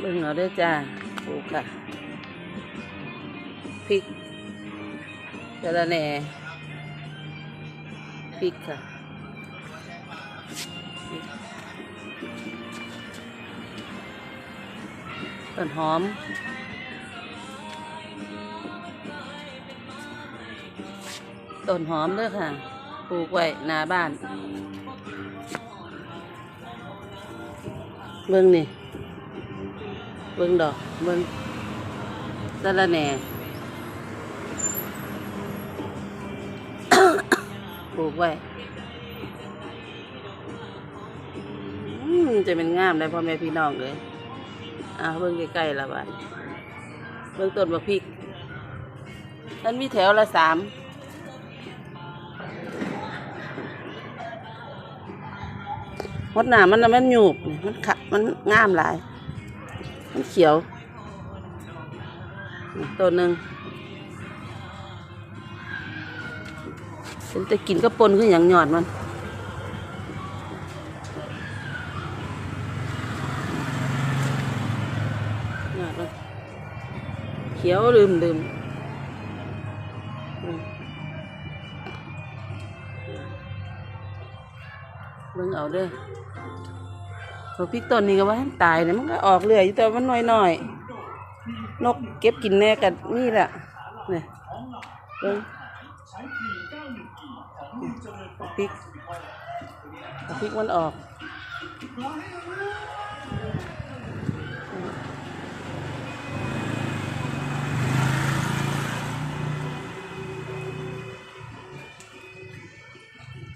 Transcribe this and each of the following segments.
เบิ่งเอาเด้อจ้าปลูกค่ะพริกกระแหน่พริกค่ะต้นหอมต้นหอมเด้อค่ะ ปลูกไว้หน้าบ้าน เบิ่งนี่ เบิ่งดอกเบิ่งสะระแหน่ปลูกไว้จะเป็นงามได้พ่อแม่พี่น้องเลยอ่าเบิ่งใกล้ๆละบาดเบิ่งต้นบักพริกมันมีแถวละสามมดหนามันนะมันหยูบมันขะมันงามหลาย เขียวต้นหนึ่งเป็นแต่กินก็ปนขึ้นอย่างหยอดมันหยอดมันเขียวลืมลืมเบิ่งเอาเด้อ พอพริกต้นนี้ก็ว่าตายเนี่ยมันก็ออกเรื่อยอยู่แต่ว่ามันน้อยๆนกเก็บกินแน่กันนี่แหละเนี่ยเบิ่งพริกพริกมันออก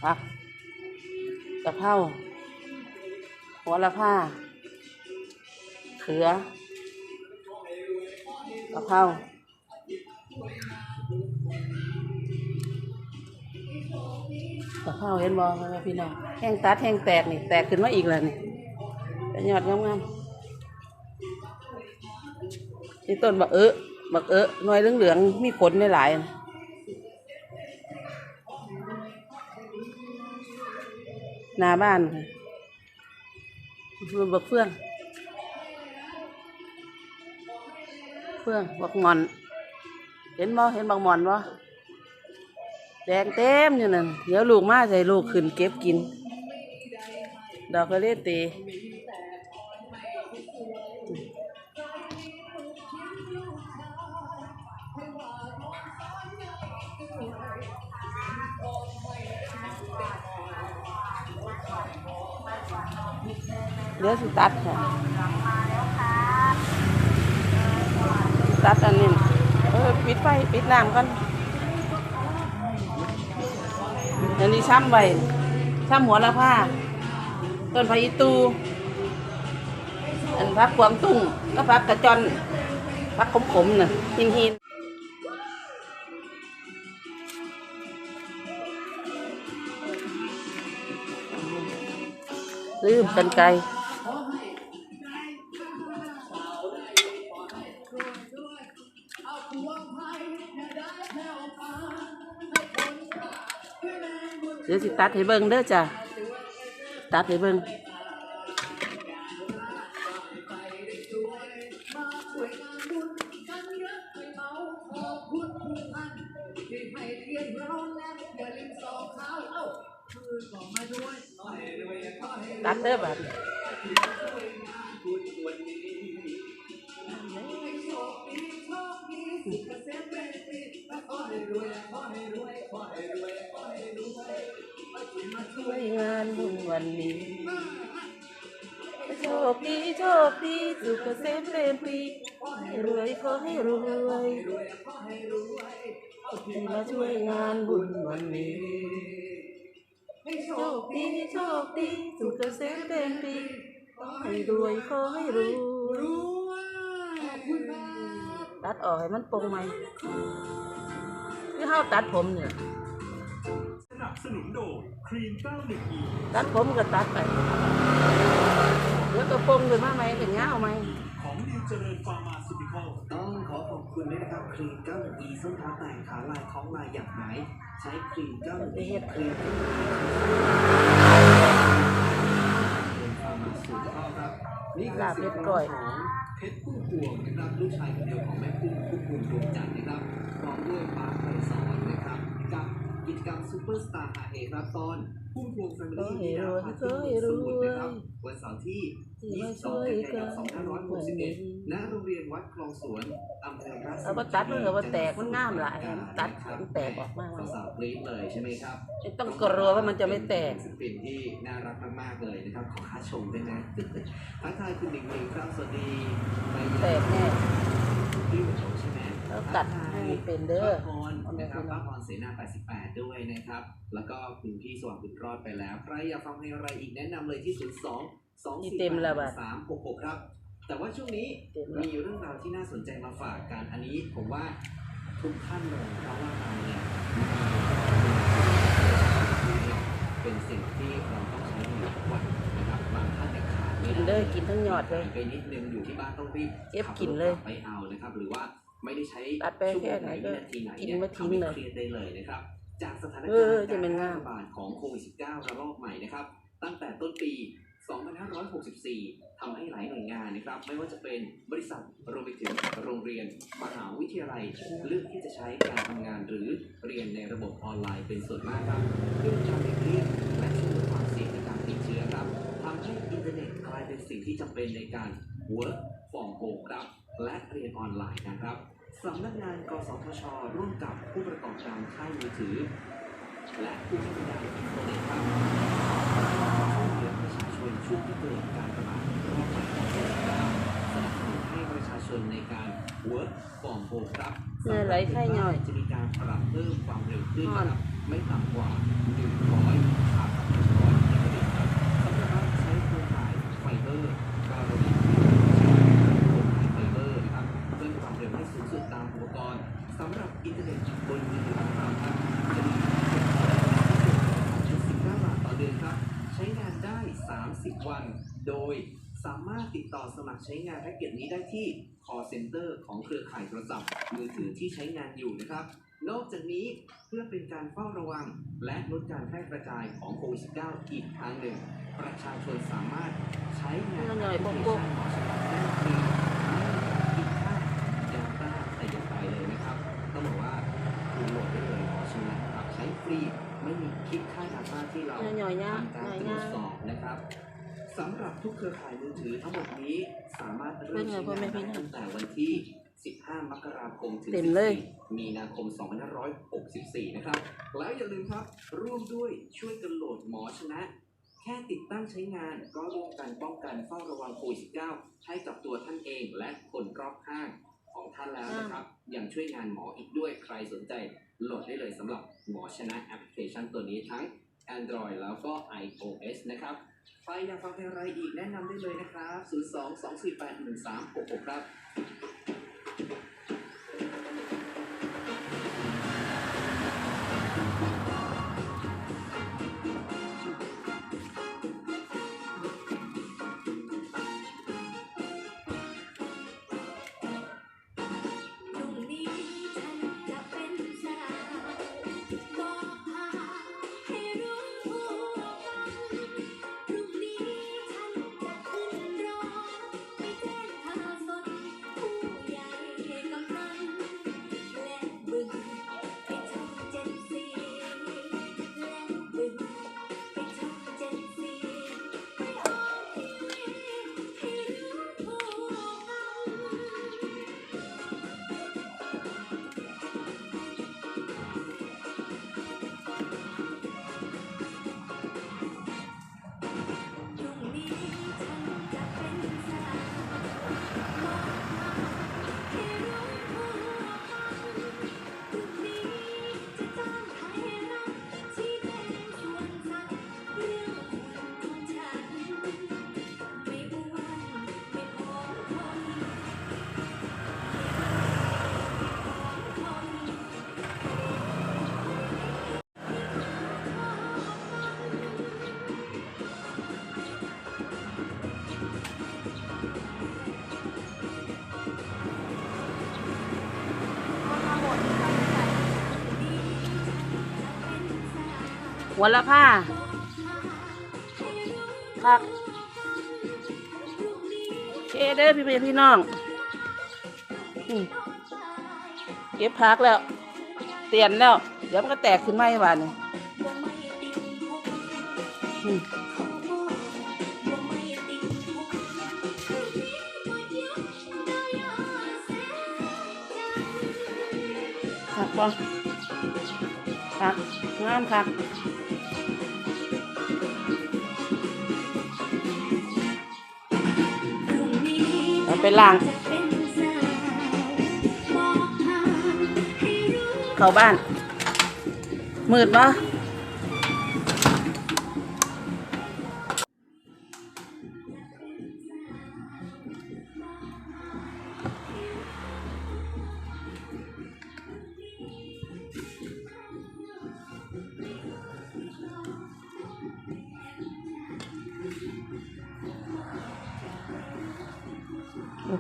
ผักกะเพรา หัวละผ้าเขือกะเพรากะเพราเห็นบ่แม่พี่น้องแห้งตัดแห้งแตกนี่ แตกขึ้นมาอีกแล้วนี่แต่ยอดงามๆนี่ต้นบักเอะบักเอะหน่วยเหลืองๆ มีผลหลายๆนะหน้าบ้านค่ะ บักเฟื่อง เฟื่องบักหมอน เห็นบ่เห็นบักหมอนบ่แดงเต็มอยู่นั่นเดี๋ยวลูกมาใส่ลูกขึ้นเก็บกิน ดอกกระเลตี เดี๋ยวสิตัดค่ะตัดอันนี้เออปิดไฟปิดน้ำก่อนอันนี้ช้ำไวช้ำหัวละผ้า ต้นพะยิตูอันพักกวางตุ้งก็พักกระจอนพักขมๆน่ะหินหินลืมกันไกล ดี๋ยวสิตัดให้เบิ่งเด้อจ้ะตัดให้เบิ่งตัดเด้อแบบ ช่วยงานบุญวันนี้ โชคดีโชคดีสุขเกษมเรียนปรีให้รวยขอให้รวยที่มาช่วยงานบุญวันนี้โชคดีโชคดีสุขเกษมเรียนปรีขอให้รวยขอให้รวยตัดออกให้มันปรงไหมคือเฮาตัดผมเนี่ย นับสนุนโดยครีม 91E ตัดผมก็ตัดไปเดี๋ยวก็โปร่งขึ้นมาไหมก็ยาวไหมของนิวเจริญฟาร์มาซูติคอลต้องขอขอบคุณด้วยนะครับครีม 91 e ส้นเท้าแตกขาลายท้องลายอย่างไหนใช้ครีม 91 e ครีมเป็นฟาร์มาสูตรครับนี่คือลาบเสีเรียยงบร้ร้อองยของเพชรพุ่มพวงนะครับลูกชายคนเดียวของแม่พุ่มพุ่มพวงดวงจันทร์นะครับพร้อมด้วยปาร์คไพศรนะครับ กับกิจกรรมซูเปอร์สตาร์อาเอครับตอนพุ่มพวงแฟมิลี่ที่ดาวพาเที่ยวสมุทรนะครับวันเสาร์ที่22กันยายน2561ณโรงเรียนวัดคลองสวนอำเภอราชเอาบ่ตัดมันก็บ่แตกมันงามหลายมันตัดมันแตกออกมาสาวๆกรี๊ดเลยใช่ไหมครับไม่ต้องกลัวว่ามันจะไม่แตกศิลปินที่น่ารักมากๆเลยนะครับขอค่าชมด้วยนะทักทายคุณหนิงหนิงครับสวัสดีไปแตกแน่พี่หัวโชใช่ไหม แล้วตัดให้มันเป็นเด้อป้าพรนะครับป้าพรเสนา88 ด้วยนะครับ แล้วก็คุณพี่สว่างบุญรอดไปแล้ว ใครอยากฟังเพลงอะไรอีกแนะนำเลยที่ 02 2นี่4เต็มแล้วบัด3 6 6 ครับ แต่ว่าช่วงนี้เต็มแล้วมีเรื่องราวที่น่าสนใจมาฝากกัน อันนี้ผมว่าทุกท่านเลยเพราะว่าเราเนี่ยเป็นสิ่งที่เราต้องใช้อยู่ทุกวันนะครับบางท่านเนี่ยขาดไม่กินได้เด้อกินทั้งยอดเลยไปนิดนึงอยู่ที่บ้านต้องรีบเก็บขัรถกินเลยไปเอานะครับหรือว่า ไม่ได้ใช้ตัดไปแค่ไหนก็ช่วงวินาทีไหนกินเนี่ยมาทิ้งทำให้เลยเครียดได้เลยนะครับ จากสถานเอการอณ์จะเป็นการงามระบาดของโควิด -19 ระลอกใหม่นะครับ ตั้งแต่ต้นปี 2564ทำให้หลายหน่วยงานนะครับ ไม่ว่าจะเป็นบริษัทรวมไปถึงโรงเรียน มหาวิทยาลัย เลือกที่จะใช้การทำงานหรือเรียนในระบบออนไลน์เป็นส่วนมากครับเพื่อการหลีกเลี่ยงและช่วยลดความเสี่ยงในการติดเชื้อครับทำให้อินเทอร์เน็ตกลายเป็นสิ่งที่จำเป็นในการ work from home ครับ และเรียนออนไลน์นะครับสำนักงานกสทช ร่วมกับผู้ประกอบการค่ายมือถือ และผู้ให้บริการอินเทอร์เน็ตครับช่วยเหลือประชาชนช่วงที่เกิดการระบาดรอบใหม่ของโควิด19สนับสนุนให้ประชาชนในการ work from home ครับเออไหลไข้ย่อยจะมีการปรับเพิ่มความเร็วขึ้นนะครับไม่ต่ำกว่า100ครับ100เมกะบิตครับสำหรับใช้โครงข่ายไฟเบอร์การีโครงข่ายไฟเบอร์นะครับเพิ่มความเร็วให้สูงสุดตามอุปกรณ์สำหรับอินเทอร์เน็ตบนมือถือของเราครับจะมี15บาทต่อเดือนครับ ใช้งานได้ 30 วัน โดยสามารถติดต่อสมัครใช้งานแพ็กเกจนี้ได้ที่ call center ของเครือข่ายโทรศัพท์มือถือที่ใช้งานอยู่นะครับ นอกจากนี้เพื่อเป็นการเฝ้าระวัง และลดการแพร่กระจายของโควิด -19 อีกทางหนึ่ง ประชาชนสามารถใช้งานนั่นหน่อยแอปพลิเคโป๊ะชันหมอฉบับได้ฟรีไม่มีการคิดค่าดาต้าแต่อย่างใดเลยนะครับต้องบอกว่าคุณโหลดได้เลยหมอฉบับครับใช้ฟรีไม่มีคิดค่าดาต้าที่เราหน่อยๆนะทำการหน่อยตๆรวนะจสอบนะครับ สำหรับทุกเครือข่ายมือถือทั้งหมดนี้สามารถเริ่มใช้เพื่อนงานๆพ่อแม่พี่ได้น้องตั้งแต่วันที่ 15 มกราคมถึงเต็มเลย 14มีนาคม 2564 นะครับ แล้วอย่าลืมครับ ร่วมด้วยช่วยกันโหลดหมอชนะ แค่ติดตั้งใช้งานก็ร่วมกันป้องกันเฝ้าระวังโควิด -19 ให้กับตัวท่านเองและคนรอบข้างของท่านแล้วนะครับ ยังช่วยงานหมออีกด้วยใครสนใจโหลดได้เลยสำหรับหมอชนะแอปพลิเคชันตัวนี้ทั้ง Android แล้วก็ iOS นะครับ ใครอยากฟังเพลงอะไรอีกแนะนำได้เลยนะครับ 02 248 1366 ครับ หัวละผ้าพักพรุ่งนี้เด้อพี่พี่น้องเก็บพักแล้ว เตียนแล้ว เดี๋ยวมันก็แตกขึ้นมาอีกวันนี้อืมพักก่อนพักงามพัก ไปล้างเข้าบ้านมืดปะ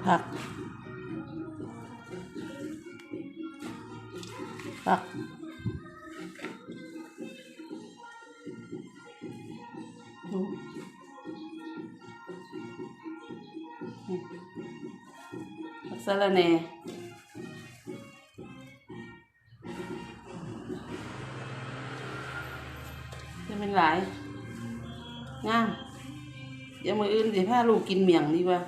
ผัก ผักดูผักสะระแหน่จะเป็นหลายงามเดี๋ยวมืออื่นสิพาลูกกินเมี่ยงดีกว่า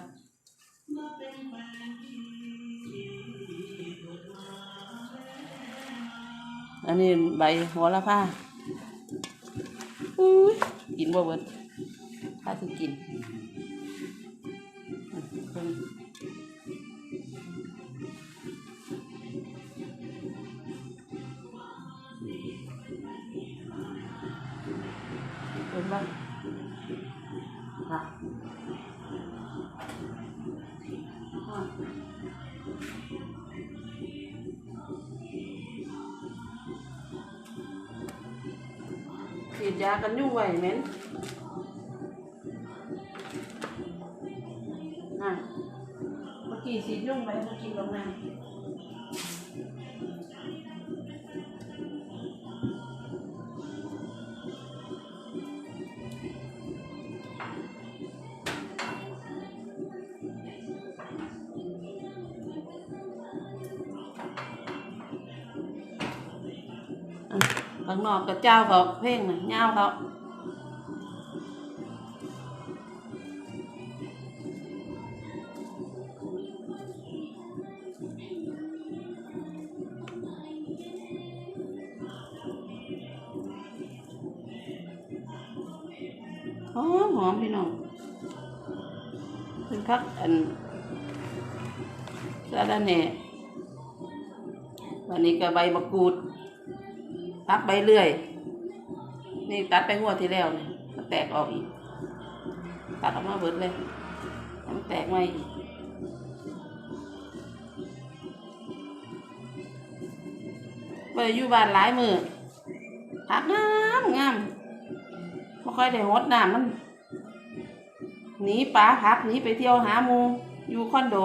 อันนี้ใบหัวละผ้าอุ้ยกินบ่เบิดถ้าสิกินากันยุ่งไว้เหม็นน่ ข้างนอกกับเจ้าเขาเพ่งน่ะเงาเขาหอมหอมพี่น้องเป็นพักอันสะระแหน่วันนี้ก็ใบมะกรูด พักใบเลื่อย นี่ตัดไปหัวที่แล้วเนี่ยมันแตกออกอีก ตัดออกมาเบิดเลยมันแตกมาอีกไปอยู่บ้านหลายมือพักงามงามไม่ค่อยได้หดน้ำมันหนีป้าพักหนีไปเที่ยวหาหมูอยู่คอนโด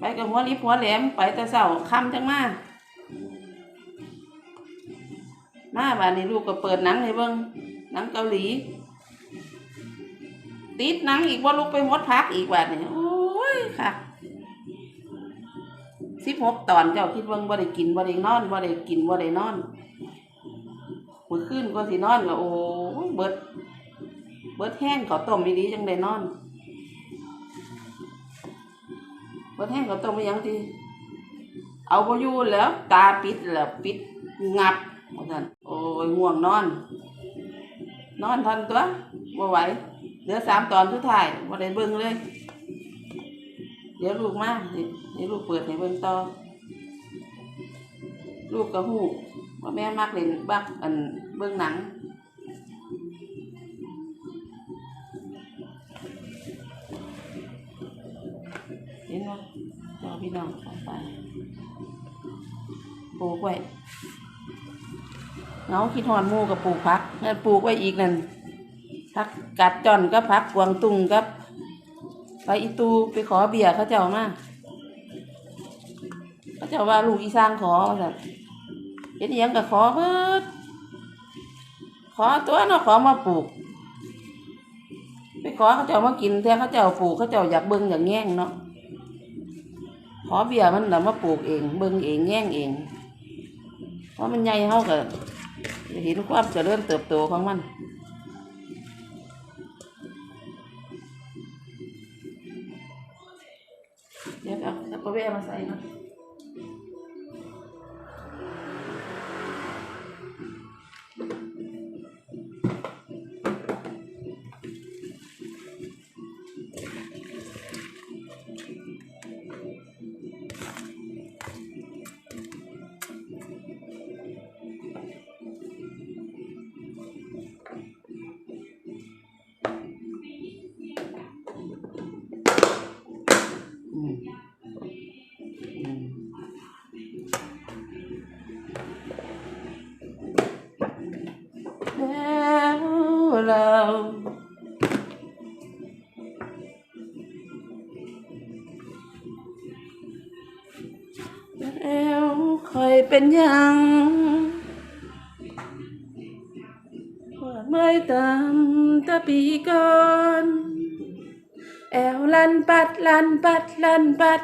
ไปกับหัวลิบหัวแหลมไปแต่เสาค่ำจังมามาบ้านนี้ลูกก็เปิดหนังให้เบิ่งหนังเกาหลี ติดหนังอีกว่าลูกไปหดพักอีกบาดนี่โอ้ยค่ะสิบหกตอนเจ้าคิดเบิ่งบ่ได้กินบ่ได้นอนบ่ได้กินบ่ได้นอนมื้อคืนก็สินอนก็โอ้เบิดเบิดแห้งข้าวต้มอีดีจังได้นอน บิดแห้งข้าวต้มอีหยังทีเอาบ่อยู่แล้ว ตาปิดแล้วปิดงับว่าซั่นโอ้ยง่วงนอน นอนทันตัวบ่ไหวเหลือสามตอนสุดท้ายบ่ได้เบิ่งเลย เดี๋ยวลูกมาเดี๋ยวลูกเปิดให้เบิ่งต่อ ลูกก็ฮู้ว่าแม่มักเล่นบักอันเบิ่งหนัง นบ่เจ้าพี่น้องของไปปลูกไว้เงาคิดหอนมูกับปลูกพักนั่นปลูกไว้อีกนั่นพักกัดจอนก็พักกวางตุงกับไปอีตูไปขอเบียร์เขาเจ้ามาเขาเจ้าว่าลูกอีสร้างขอว่าแบบเห็นอิหยังก็ขอเบิดขอตัวเนาะขอมาปลูกไปขอเขาเจ้ามากินแทนเขาเจ้าปลูกเขาเจ้าอยากเบิ่งอยากแง่งเนาะ ขอเบียมันน่ะมาปลูกเอง เบิ่งเองแง่งเอง เพราะมันใหญ่เฮากับเห็นความเจริญเติบโตของมันเดี๋ยวเอาตะกะแวมาใส่นะ เป็นยังว่าไม่ตามตะปีก่อนแอวลันปัดลันปัดลันปัด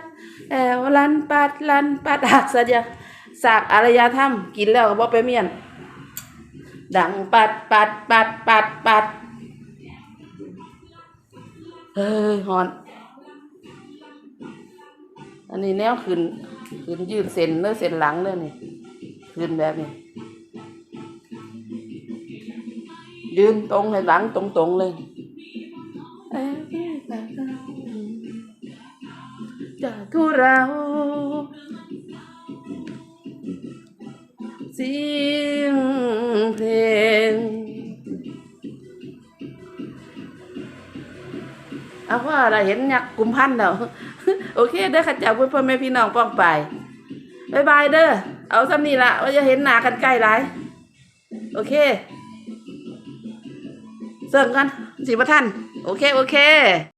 แอวลันปัดลันปัดหักสัญญาสากอารยธรรมกินแล้วก็บ่ไปเมียน ดังปัดปัดปัดปัดปัดเฮ้ยฮอน อันนี้แนวขึ้น ขึ้นยืดเส้นเลยเส้นหลังเลยนี่ขึ้นแบบนี้ ยืนตรงให้หลังตรงๆเลยจากทุเราเสียงเพลงเอาว่าเราเห็นยักษ์กุมพันธ์แล้ว โอเคเด้อข้าเจ้าเพื่อนพ่อแม่พี่น้องป้องไปบายบายเด้อเอาซ้ำนี่ละว่าจะเห็นหน้ากันใกล้ไรโอเคเสริมกันสีประทันโอเค โอเค